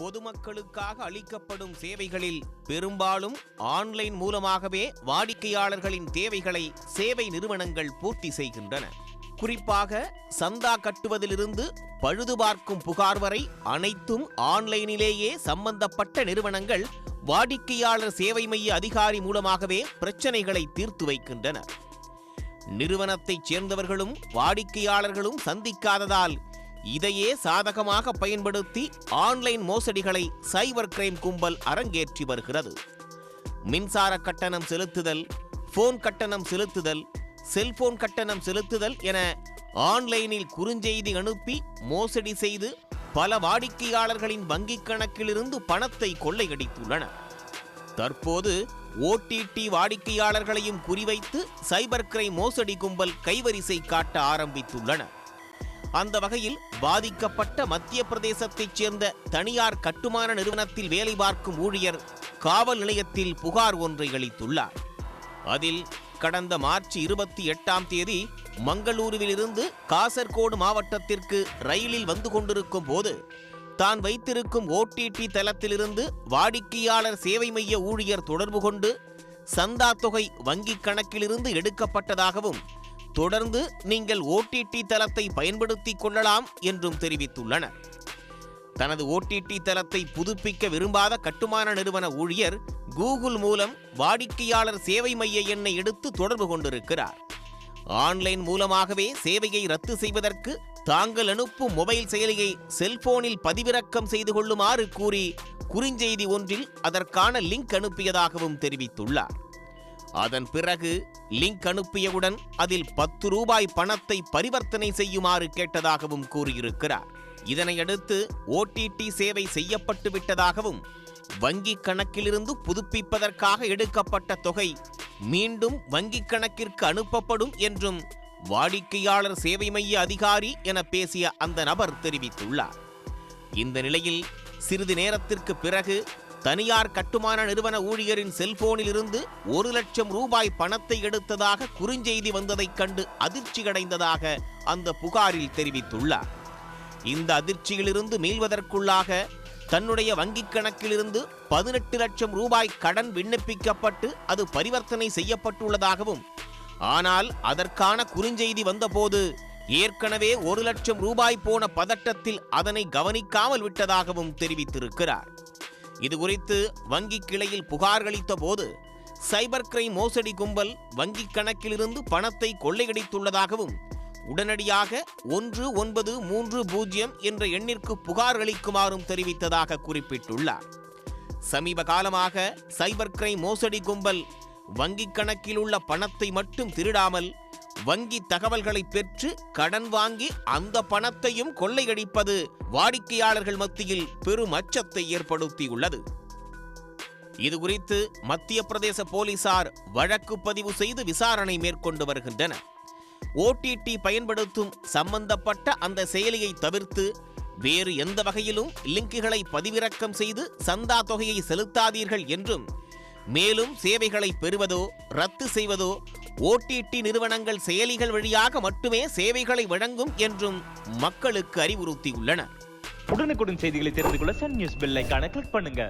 பொதுமக்களுக்காக அளிக்கப்படும் சேவைகளில் பெரும்பாலும் ஆன்லைன் மூலமாகவே வாடிக்கையாளர்களின் தேவைகளை சேவை நிறுவனங்கள் பூர்த்தி செய்கின்றன. குறிப்பாக சந்தா கட்டுவதிலிருந்து பழுதுபார்க்கும் புகார் வரை அனைத்தும் ஆன்லைனிலேயே சம்பந்தப்பட்ட நிறுவனங்கள் வாடிக்கையாளர் சேவை மைய அதிகாரி மூலமாகவே பிரச்சனைகளை தீர்த்து வைக்கின்றனர். நிறுவனத்தைச் சேர்ந்தவர்களும் வாடிக்கையாளர்களும் சந்திக்காததால் இதையே சாதகமாக பயன்படுத்தி ஆன்லைன் மோசடிகளை சைபர் கிரைம் கும்பல் அரங்கேற்றி வருகிறது. மின்சார கட்டணம் செலுத்துதல் போன் கட்டணம் செலுத்துதல் செல்போன் கட்டணம் செலுத்துதல் என ஆன்லைனில் குறுஞ்செய்தி அனுப்பி மோசடி செய்து பல வாடிக்கையாளர்களின் வங்கிக் கணக்கிலிருந்து பணத்தை கொள்ளையடித்துள்ளனர். தற்போது ஓடிடி வாடிக்கையாளர்களையும் குறிவைத்து சைபர் கிரைம் மோசடி கும்பல் கைவரிசை காட்ட ஆரம்பித்துள்ளனர் அந்த வகையில் பாதிக்கப்பட்ட மத்திய பிரதேசத்தைச் சேர்ந்த தனியார் கட்டுமான நிறுவனத்தில் வேலை பார்க்கும் ஊழியர் காவல் நிலையத்தில் புகார் ஒன்றை அளித்துள்ளார். அதில் கடந்த மார்ச் இருபத்தி எட்டாம் தேதி மங்களூருவிலிருந்து காசர்கோடு மாவட்டத்திற்கு ரயிலில் வந்து கொண்டிருக்கும் போது தான் வைத்திருக்கும் ஓடிடி தளத்திலிருந்து வாடிக்கையாளர் சேவை மைய ஊழியர் தொடர்பு கொண்டு சந்தா தொகை வங்கிக் கணக்கிலிருந்து எடுக்கப்பட்டதாகவும் தொடர்ந்து நீங்கள் ஓடிடி தளத்தை பயன்படுத்திக் கொள்ளலாம் என்றும் தெரிவித்துள்ளனர். தனது ஓடிடி தளத்தை புதுப்பிக்க விரும்பாத கட்டுமான நிறுவன ஊழியர் கூகுள் மூலம் வாடிக்கையாளர் சேவை மைய எண்ணை எடுத்து தொடர்பு கொண்டிருக்கிறார். ஆன்லைன் மூலமாகவே சேவையை ரத்து செய்வதற்கு தாங்கள் அனுப்பும் மொபைல் செயலியை செல்போனில் பதிவிறக்கம் செய்து கொள்ளுமாறு கூறி குறுஞ்செய்தி ஒன்றில் அதற்கான லிங்க் அனுப்பியதாகவும் தெரிவித்துள்ளார். அதன் பிறகு லிங்க் அனுப்பியவுடன் அதில் பத்து ரூபாய் பணத்தை பரிவர்த்தனை செய்யுமாறு கேட்டதாகவும் கூறியிருக்கிறார். இதனையடுத்து ஓடிடி சேவை செய்யப்பட்டு விட்டதாகவும் வங்கிக் கணக்கிலிருந்து புதுப்பிப்பதற்காக எடுக்கப்பட்ட தொகை மீண்டும் வங்கிக் கணக்கிற்கு அனுப்பப்படும் என்றும் வாடிக்கையாளர் சேவை மைய அதிகாரி என பேசிய அந்த நபர் தெரிவித்துள்ளார். இந்த நிலையில் சிறிது நேரத்திற்கு பிறகு தனியார் கட்டுமான நிறுவன ஊழியரின் செல்போனில் இருந்து ஒரு லட்சம் ரூபாய் பணத்தை எடுத்ததாக குறுஞ்செய்தி வந்ததைக் கண்டு அதிர்ச்சியடைந்ததாக அந்த புகாரில் தெரிவித்துள்ளார். இந்த அதிர்ச்சியிலிருந்து மீள்வதற்குள்ளாக தன்னுடைய வங்கிக் கணக்கிலிருந்து பதினெட்டு லட்சம் ரூபாய் கடன் விண்ணப்பிக்கப்பட்டு அது பரிவர்த்தனை செய்யப்பட்டுள்ளதாகவும் ஆனால் அதற்கான குறுஞ்செய்தி வந்தபோது ஏற்கனவே ஒரு லட்சம் ரூபாய் போன பதட்டத்தில் அதனை கவனிக்காமல் விட்டதாகவும் தெரிவித்திருக்கிறார். இதுகுறித்து வங்கி கிளையில் புகார்களளித்த போது சைபர் கிரைம் மோசடி கும்பல் வங்கிக் கணக்கிலிருந்து பணத்தை கொள்ளையடித்துள்ளதாகவும் உடனடியாக ஒன்று ஒன்பது மூன்று பூஜ்ஜியம் என்ற எண்ணிற்கு புகார் அளிக்குமாறும் தெரிவித்ததாக குறிப்பிட்டுள்ளார். சமீப காலமாக சைபர் கிரைம் மோசடி கும்பல் வங்கிக் கணக்கில் உள்ள பணத்தை மட்டும் திருடாமல் வங்கி தகவல்களை பெற்று கடன் வாங்கி அந்த பணத்தையும் கொள்ளையடிப்பது வாடிக்கையாளர்கள் மத்தியில் பெரும் அச்சத்தை ஏற்படுத்தியுள்ளது இதுகுறித்து மத்திய பிரதேச போலீசார் வழக்கு பதிவு செய்து விசாரணை மேற்கொண்டு வருகின்றனர். ஓடிடி பயன்படுத்தும் சம்பந்தப்பட்ட அந்த செயலியை தவிர்த்து வேறு எந்த வகையிலும் லிங்குகளை பதிவிறக்கம் செய்து சந்தா தொகையை செலுத்தாதீர்கள் என்றும் மேலும் சேவைகளை பெறுவதோ ரத்து செய்வதோ ஓடிடி நிறுவனங்கள் செயலிகள் வழியாக மட்டுமே சேவைகளை வழங்கும் என்றும் மக்களுக்கு அறிவுறுத்தியுள்ளனர். உடனுக்குடன் செய்திகளை தெரிந்து கொள்ள சன் நியூஸ் பெல் ஐக்கான கிளிக் பண்ணுங்க.